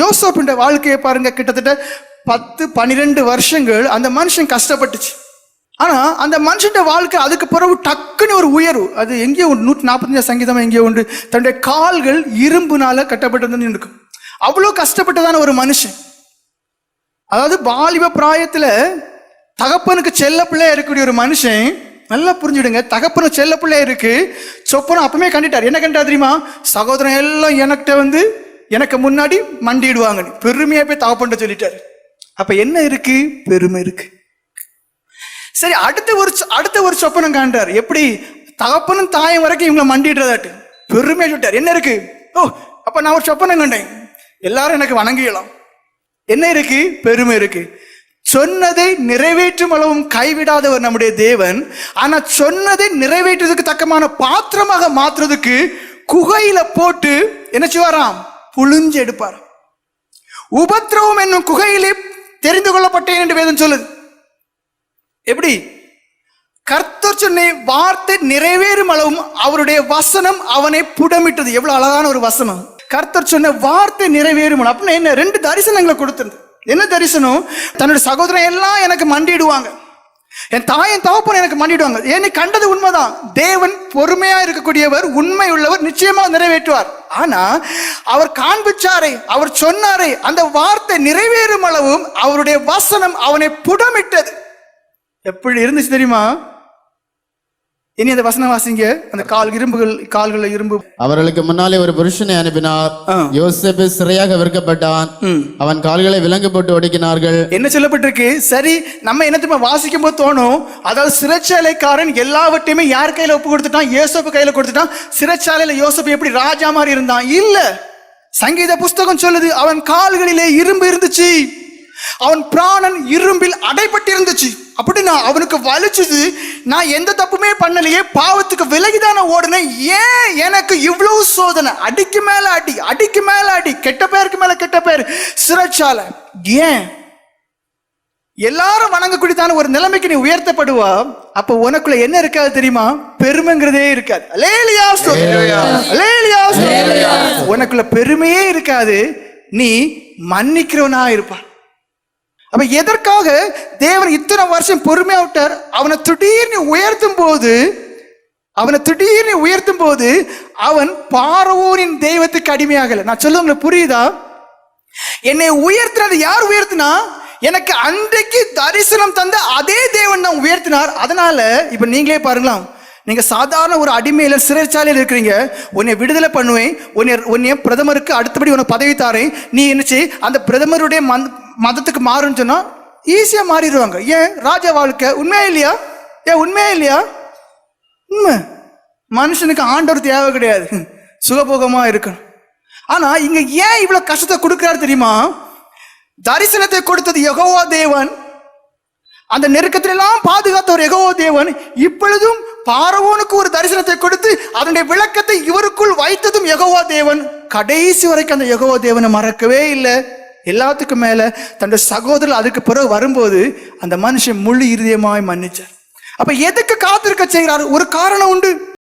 யோசப்பின் வாழ்க்கையை பாருங்க கிட்டத்தட்ட பத்து பன்னிரெண்டு வருஷங்கள் அந்த மனுஷன் கஷ்டப்பட்டுச்சு. ஆனா அந்த மனுஷன் வாழ்க்கை அதுக்கு பிறகு டக்குன்னு ஒரு உயர்வு. அது எங்கேயோ உண்டு நூற்றி நாற்பத்தஞ்சு சங்கீதம் எங்கேயோ உண்டு தன்னுடைய கால்கள் இரும்புனால கட்டப்பட்டதுன்னு இருக்கும் அவ்வளோ கஷ்டப்பட்டதான ஒரு மனுஷன். அதாவது வாலிப பிராயத்தில் தகப்பனுக்கு செல்ல பிள்ளையா இருக்கக்கூடிய ஒரு மனுஷன் நல்லா புரிஞ்சுடுங்க தகப்பனு செல்ல பிள்ளையா இருக்கு சொப்பனும் அப்பவுமே கண்டுட்டார். என்ன கண்டா தெரியுமா? சகோதரன் எல்லாம் எனக்கிட்ட வந்து எனக்கு முன்னாடி மண்டிடுவாங்க பெருமையா போய் தகப்பன்ட்ட சொல்லிட்டாரு. அப்ப என்ன இருக்கு? பெருமை இருக்கு. சரி அடுத்த ஒரு சொ- அடுத்த ஒரு சொப்பனம் காண்றாரு. எப்படி? தகப்பனும் தாயும் வரைக்கும் இவங்களை மண்டிடுறதாட்டு பெருமையா சொல்லிட்டார். என்ன இருக்கு? ஓ அப்ப நான் ஒரு சொப்பனம் கண்டேன். எல்லாரும் எனக்கு வணங்கிடலாம். என்ன இருக்கு? பெருமை இருக்கு. சொன்னதை நிறைவேற்றும் அளவும் கைவிடாதவர் நம்முடைய தேவன். ஆனா சொன்னதை நிறைவேற்றுறதுக்கு தக்கமான பாத்திரமாக மாற்றுறதுக்கு குகையில போட்டு என்ன செய்வாராம்? புழிஞ்சு எடுப்பார் உபத்ரவம் என்னும் குகையிலே தெரிந்து கொள்ளப்பட்டேன் என்று வேதம் சொல்லுது. எப்படி? கர்த்தர் சொன்ன வார்த்தை நிறைவேறும் அளவும் அவருடைய வசனம் அவனை புடமிட்டது. எவ்வளவு அழகான ஒரு வசனம். கர்த்தர் சொன்ன வார்த்தை நிறைவேறும் அப்படின்னு என்ன? ரெண்டு தரிசனங்களை கொடுத்திருந்தது என்ன தரிசனம்? தன்னுடைய சகோதரன் எல்லாம் எனக்கு மண்டிடுவாங்க என் தாயின் தகப்பன் எனக்கு மண்டிடுவாங்க ஏன்னு கண்டது உண்மைதான். தேவன் பொறுமையா இருக்கக்கூடியவர் உண்மை உள்ளவர் நிச்சயமா நிறைவேற்றுவார். ஆனா அவர் காண்பிச்சாரே அவர் சொன்னாரே அந்த வார்த்தை நிறைவேறும் அளவும் அவருடைய வசனம் அவனை புடமிட்டது. எப்படி இருந்துச்சு தெரியுமா? இனி அந்த வசனம் வாசிங்க. அந்த கால் இரும்புகள் கால்களில் இரும்பு. அவர்களுக்கு முன்னாலே ஒரு புருஷனை அனுப்பினார். யோசேப்பு சிறையாக விற்கப்பட்டான். அவன் கால்களை விலங்கு போட்டு ஒடுக்கினார்கள். என்ன சொல்லப்பட்டிருக்கு? சரி நம்ம என்ன தெரியுமா வாசிக்கும் போது தோணும்? அதாவது சிறைச்சாலைக்காரன் எல்லாவற்றையுமே யார் கையில ஒப்பு கொடுத்துட்டான்? யோசப்பு கையில கொடுத்துட்டான். சிறைச்சாலையில யோசப்பு எப்படி ராஜா மாதிரி இருந்தான்? இல்ல. சங்கீத புஸ்தகம் சொல்லுது அவன் கால்களிலே இரும்பு இருந்துச்சு. அவன் பிராணன் இரும்பில் அடைபட்டு இருந்துச்சு அப்படின்னா அவனுக்கு வலிச்சுது. நான் எந்த தப்புமே பண்ணலையே. பாவத்துக்கு விலகிதான ஓடுனேன். ஏன் எனக்கு இவ்வளவு சோதனை? அடிக்கு மேல அடி அடிக்கு மேல அடி கெட்ட பேருக்கு மேல கெட்ட பேர். சிறைச்சாலை. ஏன்? எல்லாரும் வணங்கக்கூடியதான ஒரு நிலைமைக்கு நீ உயர்த்தப்படுவா? அப்ப உனக்குள்ள என்ன இருக்காது தெரியுமா? பெருமைங்கிறதே இருக்காது. உனக்குள்ள பெருமையே இருக்காது. நீ மன்னிக்கிறவனா இருப்பா. அப்ப எதற்காக தேவன் இத்தனை வருஷம் பொறுமையா விட்டார்? அவனை திடீர்னு உயர்த்தும் போது அவனை திடீர்னு உயர்த்தும் போது அவன் பாரவோனின் தெய்வத்துக்கு அடிமையாகல. நான் சொல்ல உங்களுக்கு புரியுதா? என்னை உயர்த்தினது யார் உயர்த்தினா எனக்கு அன்றைக்கு தரிசனம் தந்த அதே தேவன் தான் உயர்த்தினார். அதனால இப்ப நீங்களே பாருங்களாம் நீங்க சாதாரண ஒரு அடிமையில சிறைச்சாலையில் இருக்கிறீங்க. உன்னை விடுதலை பண்ணுவேன். உன்னை உன்னை பிரதமருக்கு அடுத்தபடி உனக்கு பதவி தாரேன். நீ என்னச்சு அந்த பிரதமருடைய மந் மதத்துக்கு மாறுன்னு சொன்னால் ஈஸியாக மாறிடுவாங்க. ஏன்? ராஜ வாழ்க்கை உண்மையா இல்லையா? ஏன் உண்மையா இல்லையா? உண்மை. மனுஷனுக்கு ஆண்டவர் தேவை கிடையாது. சுகபோகமாக இருக்கணும். ஆனால் இங்கே ஏன் இவ்வளோ கஷ்டத்தை கொடுக்குறாரு தெரியுமா? தரிசனத்தை கொடுத்தது எகோவா தேவன். அந்த நெருக்கத்திலெல்லாம் பாதுகாத்த ஒரு யெகோவா தேவன். இப்பொழுதும் பாரவோனுக்கு ஒரு தரிசனத்தை கொடுத்து அதனுடைய விளக்கத்தை இவருக்குள் வைத்ததும் எகோவா தேவன். கடைசி வரைக்கும் அந்த யெகோவா தேவனை மறக்கவே இல்லை. எல்லாத்துக்கும் மேலே தன்னுடைய சகோதரர் அதுக்கு பிறகு வரும்போது அந்த மனுஷன் முழு இருதயமாய் மன்னிச்சார். அப்ப எதுக்கு காத்திருக்க செய்கிறார்? ஒரு காரணம் உண்டு.